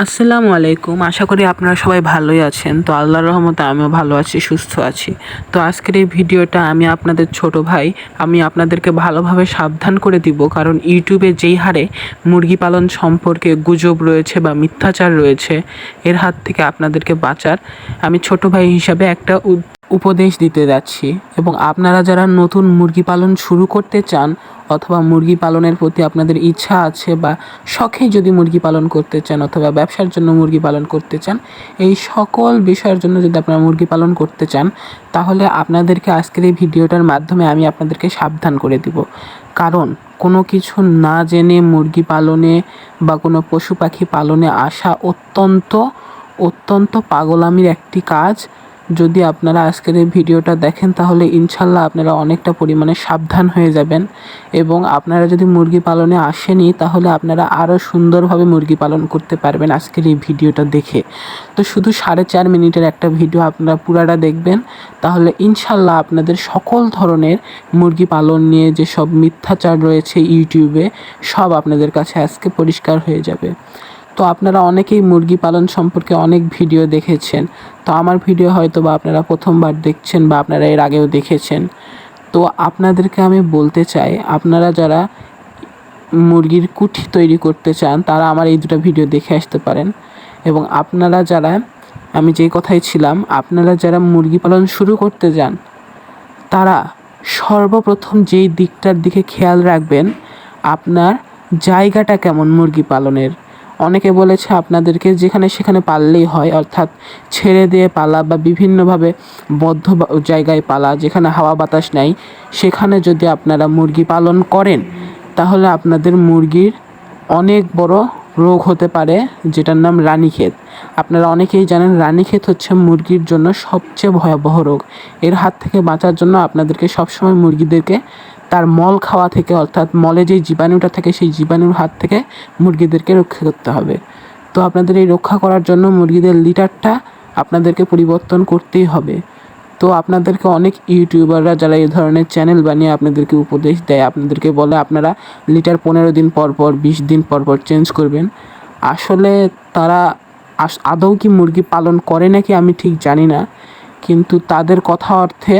আসসালামু আলাইকুম। আশা করি আপনারা সবাই ভালোই আছেন। তো আল্লাহর রহমতে আমিও ভালো আছি, সুস্থ আছি। তো আজকের এই ভিডিওটা আমি আপনাদের ছোট ভাই, আমি আপনাদেরকে ভালোভাবে সাবধান করে দিব কারণ ইউটিউবে যেই হারে মুরগি পালন সম্পর্কে গুজব রয়েছে বা মিথ্যাচার রয়েছে, এর হাত থেকে আপনাদেরকে বাঁচার আমি ছোট ভাই হিসাবে একটা উপদেশ দিতে যাচ্ছি এবং আপনারা যারা নতুন মুরগি পালন শুরু করতে চান অথবা মুরগি পালনের প্রতি আপনাদের ইচ্ছা আছে বা শখেই যদি মুরগি পালন করতে চান অথবা ব্যবসার জন্য মুরগি পালন করতে চান, এই সকল বিষয়ের জন্য যদি আপনারা মুরগি পালন করতে চান, তাহলে আপনাদেরকে আজকের এই ভিডিওটার মাধ্যমে আমি আপনাদেরকে সাবধান করে দিব। কারণ কোনো কিছু না জেনে মুরগি পালনে বা কোনো পশু পাখি পালনে আসা অত্যন্ত অত্যন্ত পাগলামির একটি কাজ। যদি আপনারা আজকের এই ভিডিওটা দেখেন, তাহলে ইনশাল্লাহ আপনারা অনেকটা পরিমাণে সাবধান হয়ে যাবেন এবং আপনারা যদি মুরগি পালনে আসেনি তাহলে আপনারা আরও সুন্দরভাবে মুরগি পালন করতে পারবেন আজকের এই ভিডিওটা দেখে। তো শুধু সাড়ে চার মিনিটের একটা ভিডিও আপনারা পুরাটা দেখবেন, তাহলে ইনশাল্লাহ আপনাদের সকল ধরনের মুরগি পালন নিয়ে যে সব মিথ্যাচার রয়েছে ইউটিউবে, সব আপনাদের কাছে আজকে পরিষ্কার হয়ে যাবে। তো আপনারা অনেকেই মুরগি পালন সম্পর্কে অনেক ভিডিও দেখেছেন। তো আমার ভিডিও হয়তো বা আপনারা প্রথমবার দেখছেন বা আপনারা এর আগেও দেখেছেন। তো আপনাদেরকে আমি বলতে চাই, আপনারা যারা মুরগির কুঠি তৈরি করতে চান, তারা আমার এই দুটো ভিডিও দেখে আসতে পারেন। এবং আপনারা যারা, আমি যে কথাই ছিলাম, আপনারা যারা মুরগি পালন শুরু করতে যান, তারা সর্বপ্রথম যেই দিকটার দিকে খেয়াল রাখবেন, আপনার জায়গাটা কেমন মুরগি পালনের। অনেকে বলেছে আপনাদেরকে যেখানে সেখানে পাললেই হয়, অর্থাৎ ছেড়ে দিয়ে পালা বা বিভিন্নভাবে বদ্ধ জায়গায় পালা, যেখানে হাওয়া বাতাস নাই, সেখানে যদি আপনারা মুরগি পালন করেন, তাহলে আপনাদের মুরগির অনেক বড় রোগ হতে পারে, যেটার নাম রানীক্ষেত। আপনারা অনেকেই জানেন রানীক্ষেত হচ্ছে মুরগির জন্য সবচেয়ে ভয়াবহ রোগ। এর হাত থেকে বাঁচার জন্য আপনাদেরকে সবসময় মুরগিদেরকে তার মল খাওয়া থেকে, অর্থাৎ মলে যে জীবাণুটা থাকে, সেই জীবাণুর হাত থেকে মুরগিদেরকে রক্ষা করতে হবে। তো আপনাদের এই রক্ষা করার জন্য মুরগিদের লিটারটা আপনাদেরকে পরিবর্তন করতেই হবে। তো আপনাদেরকে অনেক ইউটিউবাররা যারা এই ধরনের চ্যানেল বানিয়ে আপনাদেরকে উপদেশ দেয়, আপনাদেরকে বলে আপনারা লিটার পনেরো দিন পর পর, বিশ দিন পর পর চেঞ্জ করবেন। আসলে তারা আদৌ কি মুরগি পালন করে নাকি আমি ঠিক জানি না, কিন্তু তাদের কথা অর্থে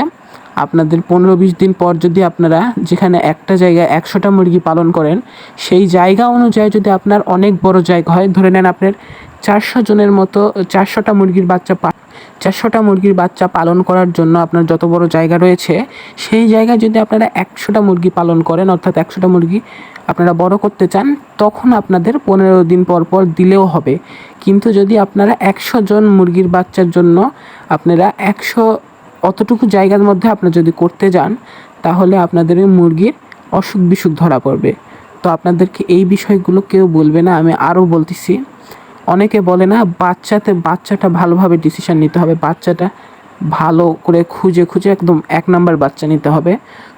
আপনাদের পনেরো বিশ দিন পর যদি আপনারা যেখানে একটা জায়গায় একশোটা মুরগি পালন করেন, সেই জায়গা অনুযায়ী যদি আপনার অনেক বড় জায়গা হয়, ধরে নেন আপনার চারশো জনের মতো, চারশোটা মুরগির বাচ্চা চারশোটা মুরগির বাচ্চা পালন করার জন্য আপনার যত বড় জায়গা রয়েছে, সেই জায়গায় যদি আপনারা একশোটা মুরগি পালন করেন, অর্থাৎ একশোটা মুরগি আপনারা বড় করতে চান, তখন আপনাদের পনেরো দিন পর পর দিলেও হবে। কিন্তু যদি আপনারা একশো জন মুরগির বাচ্চার জন্য আপনারা একশো অতটুকু জায়গার মধ্যে আপনারা যদি করতে যান, তাহলে আপনাদের ওই মুরগির অসুখ বিসুখ ধরা পড়বে। তো আপনাদেরকে এই বিষয়গুলো কেউ বলবে না, আমি আরও বলতেছি। অনেকে বলে না, বাচ্চাতে, বাচ্চাটা ভালোভাবে ডিসিশান নিতে হবে। বাচ্চাটা ভালো করে খুঁজে খুঁজে একদম এক নাম্বার বাচ্চা নিতে হবে।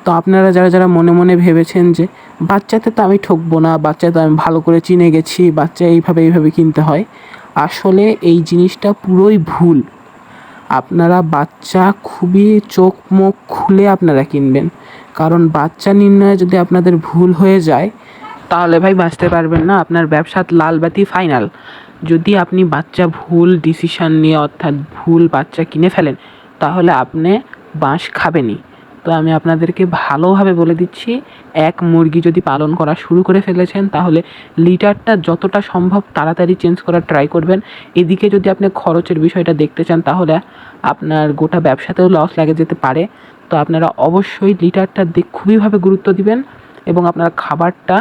তো আপনারা যারা যারা মনে মনে ভেবেছেন যে বাচ্চাতে তো আমি ঠকবো না, বাচ্চাতে আমি ভালো করে চিনে গেছি, বাচ্চা এইভাবে এইভাবে কিনতে হয়, আসলে এই জিনিসটা পুরোই ভুল। আপনারা বাচ্চা খুবই চোখ মুখ খুলে আপনারা কিনবেন। কারণ বাচ্চা নির্ণয়ে যদি আপনাদের ভুল হয়ে যায়, তাহলে ভাই বাঁচতে পারবেন না। আপনার ব্যবসার লাল বাতি ফাইনাল। যদি আপনি বাচ্চা ভুল ডিসিশান নিয়ে অর্থাৎ ভুল বাচ্চা কিনে ফেলেন, তাহলে আপনি বাঁশ খাবেনই। তো আমি আপনাদেরকে ভালোভাবে বলে দিচ্ছি, এক মুরগি যদি পালন করা শুরু করে ফেলেছেন, তাহলে লিটারটা যতটা সম্ভব তাড়াতাড়ি চেঞ্জ করার ট্রাই করবেন। এদিকে যদি আপনি খরচের বিষয়টা দেখতে চান, তাহলে আপনার গোটা ব্যবসাতেও লস লাগে যেতে পারে। তো আপনারা অবশ্যই লিটারটার দিক খুবইভাবে গুরুত্ব দিবেন এবং আপনারা খাবারটা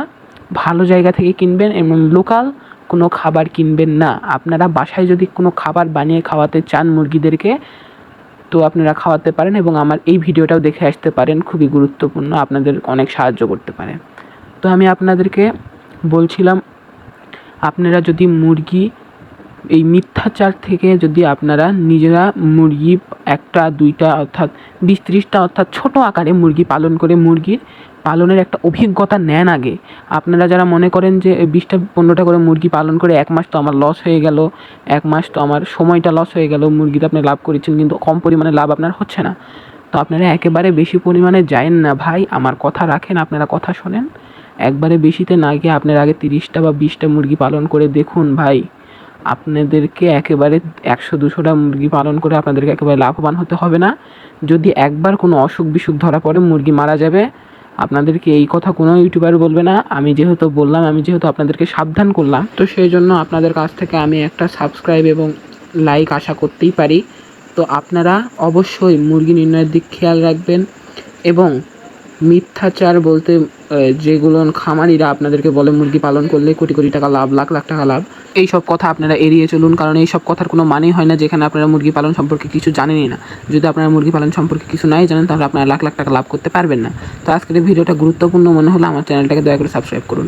ভালো জায়গা থেকে কিনবেন এবং লোকাল কোনো খাবার কিনবেন না। আপনারা বাসায় যদি কোনো খাবার বানিয়ে খাওয়াতে চান মুরগিদেরকে তো আপনারা খাওয়াতে পারেন এবং আমার এই ভিডিওটাও দেখে আসতে পারেন, খুবই গুরুত্বপূর্ণ, আপনাদের অনেক সাহায্য করতে পারে। তো আমি আপনাদেরকে বলছিলাম, আপনারা যদি মুরগি এই মিথ্যাচার থেকে যদি আপনারা নিজেরা মুরগি একটা, দুইটা অর্থাৎ বিশ ত্রিশটা অর্থাৎ ছোট আকারে মুরগি পালন করে মুরগির পালনের একটা অভিজ্ঞতা নেন আগে। আপনারা যারা মনে করেন যে বিশটা, পনেরোটা করে মুরগি পালন করে এক মাস তো আমার লস হয়ে গেল, এক মাস তো আমার সময়টা লস হয়ে গেল মুরগিতে আপনি লাভ করেছেন কিন্তু কম পরিমাণে লাভ আপনার হচ্ছে না। তো আপনারা একেবারে বেশি পরিমাণে যায়েন না ভাই, আমার কথা রাখেন, আপনারা কথা শোনেন। একবারে বেশিতে না গিয়ে আপনার আগে তিরিশটা বা বিশটা মুরগি পালন করে দেখুন ভাই। আপনাদেরকে একেবারে একশো দুশোটা মুরগি পালন করে আপনাদেরকে একেবারে লাভবান হতে হবে না। যদি একবার কোনো অসুখ বিসুখ ধরা পড়ে মুরগি মারা যাবে, আপনাদেরকে এই কথা কোনো ইউটিউবার বলবে না। আমি যেহেতু বললাম, আমি যেহেতু আপনাদেরকে সাবধান করলাম, তো সেই জন্য আপনাদের কাছ থেকে আমি একটা সাবস্ক্রাইব এবং লাইক আশা করতেই পারি। তো আপনারা অবশ্যই মুরগি নির্ণয়ের দিক খেয়াল রাখবেন এবং মিথ্যাচার বলতে যেগুলো খামারিরা আপনাদেরকে বলে, মুরগি পালন করলে কোটি কোটি টাকা লাভ, লাখ লাখ টাকা লাভ এই সব কথা আপনারা এড়িয়ে চলুন, কারণ এই সব কথার কোনো মানেই হয় না যেখানে আপনারা মুরগি পালন সম্পর্কে কিছু জানেনই না। যদি আপনারা মুরগি পালন সম্পর্কে কিছু নাই জানেন, তাহলে আপনারা লাখ লাখ টাকা লাভ করতে পারবেন না। তো আজকের ভিডিওটা গুরুত্বপূর্ণ মনে হলে আমার চ্যানেলটাকে দয়া করে সাবস্ক্রাইব করুন।